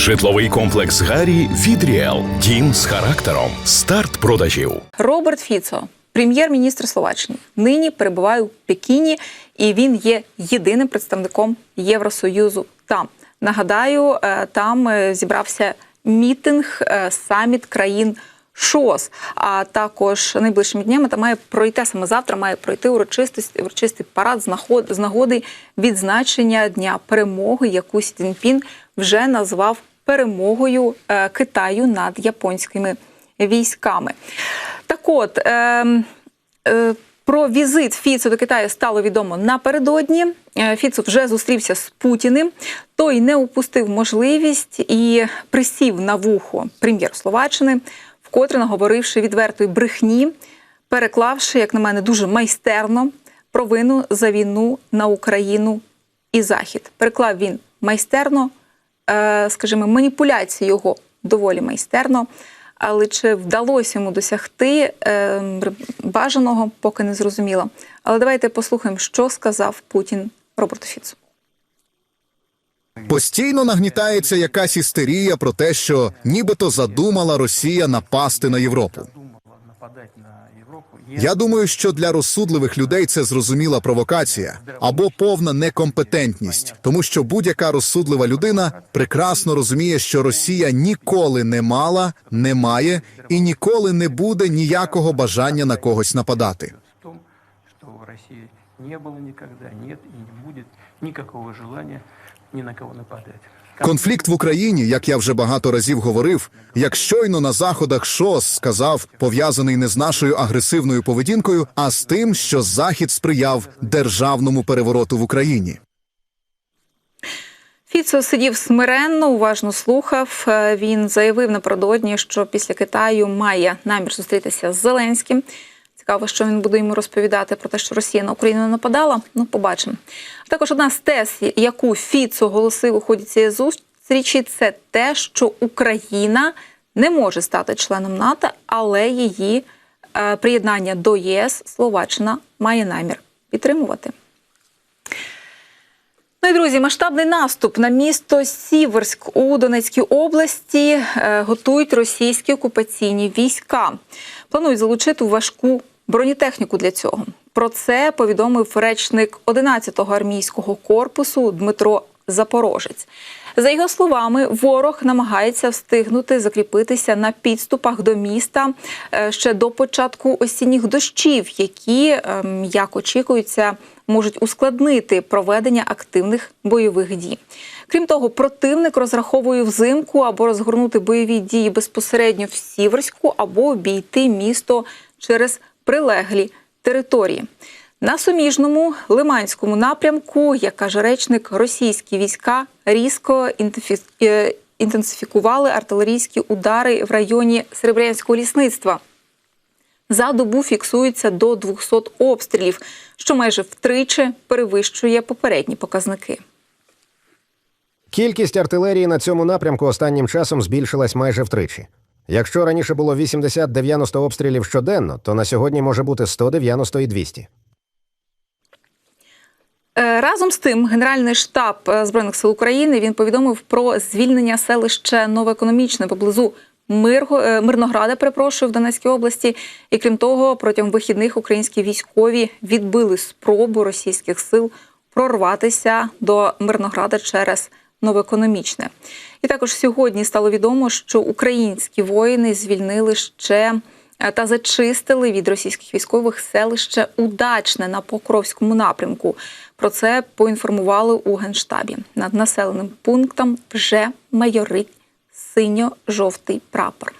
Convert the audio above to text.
Житловий комплекс Гарі від Ріел. Дім з характером. Старт продажів. Роберт Фіцо, прем'єр-міністр Словаччини, нині перебуває у Пекіні, і він є єдиним представником Євросоюзу. Там нагадаю, е, там е, зібрався мітинг е, саміт країн. ШОС, а також найближчими днями там має пройти саме завтра. Має пройти урочистий, урочистий парад з нагод- з нагоди відзначення дня перемоги, яку Сі Цзіньпін вже назвав перемогою е, Китаю над японськими військами. Так от. ем, е, про візит Фіцо до Китаю стало відомо напередодні. Е, Фіцо вже зустрівся з Путіним. Той не упустив можливість і присів на вухо прем'єр Словаччини, вкотре наговоривши відвертої брехні, переклавши, як на мене, дуже майстерно провину за війну на Україну і Захід. Переклав він майстерно, скажімо, маніпуляції його доволі майстерно. Але чи вдалося йому досягти е, бажаного, поки не зрозуміло. Але давайте послухаємо, що сказав Путін Роберту Фіцу. Постійно нагнітається якась істерія про те, що нібито задумала Росія напасти на Європу. Я думаю, що для розсудливих людей це зрозуміла провокація або повна некомпетентність, тому що будь-яка розсудлива людина прекрасно розуміє, що Росія ніколи не мала, не має і ніколи не буде ніякого бажання на когось нападати. не было никогда, нет и не будет никакого желания ни на кого нападать. Конфлікт в Україні, як я вже багато разів говорив, як щойно на заходах ШОС сказав, пов'язаний не з нашою агресивною поведінкою, а з тим, що Захід сприяв державному перевороту в Україні. Фіцо сидів смиренно, уважно слухав. Е, Він заявив напередодні, що після Китаю має намір зустрітися з Зеленським. Цікаво, що він буде йому розповідати про те, що Росія на Україну нападала. Ну, побачимо. А також одна з тез, яку Фіцо оголосив у ході цієї зустрічі, це те, що Україна не може стати членом НАТО, але її е, приєднання до ЄС Словаччина має намір підтримувати. Ну і друзі, масштабний наступ на місто Сіверськ у Донецькій області е, готують російські окупаційні війська. Планують залучити важку бронетехніку для цього. Про це повідомив речник 11-го армійського корпусу Дмитро Запорожець. За його словами, ворог намагається встигнути закріпитися на підступах до міста е, ще до початку осінніх дощів, які, ем, як очікується, можуть ускладнити проведення активних бойових дій. Крім того, противник розраховує взимку або розгорнути бойові дії безпосередньо в Сіверську, або обійти місто через прилеглі території. На суміжному лиманському напрямку, як каже речник, російські війська різко е, інтенсифікували артилерійські удари в районі Серебрянського лісництва. За добу фіксується до 200 обстрілів, що майже втричі перевищує попередні показники. Кількість артилерії на цьому напрямку останнім часом збільшилась майже втричі. Якщо раніше було 80-90 обстрілів щоденно, то на сьогодні може бути 190 і 200. Е, Разом з тим, Генеральний штаб е, збройних сил України він повідомив про звільнення селища Новоекономічне поблизу Мирго, е, Мирнограда, перепрошую, в Донецькій області. І крім того, протягом вихідних українські військові відбили спробу російських сил прорватися до Мирнограда через Новоекономічне. І також сьогодні стало відомо, що українські воїни звільнили ще та зачистили від російських військових селище Удачне на Покровському напрямку. Про це поінформували у генштабі. Над населеним пунктом вже майорить синьо-жовтий прапор.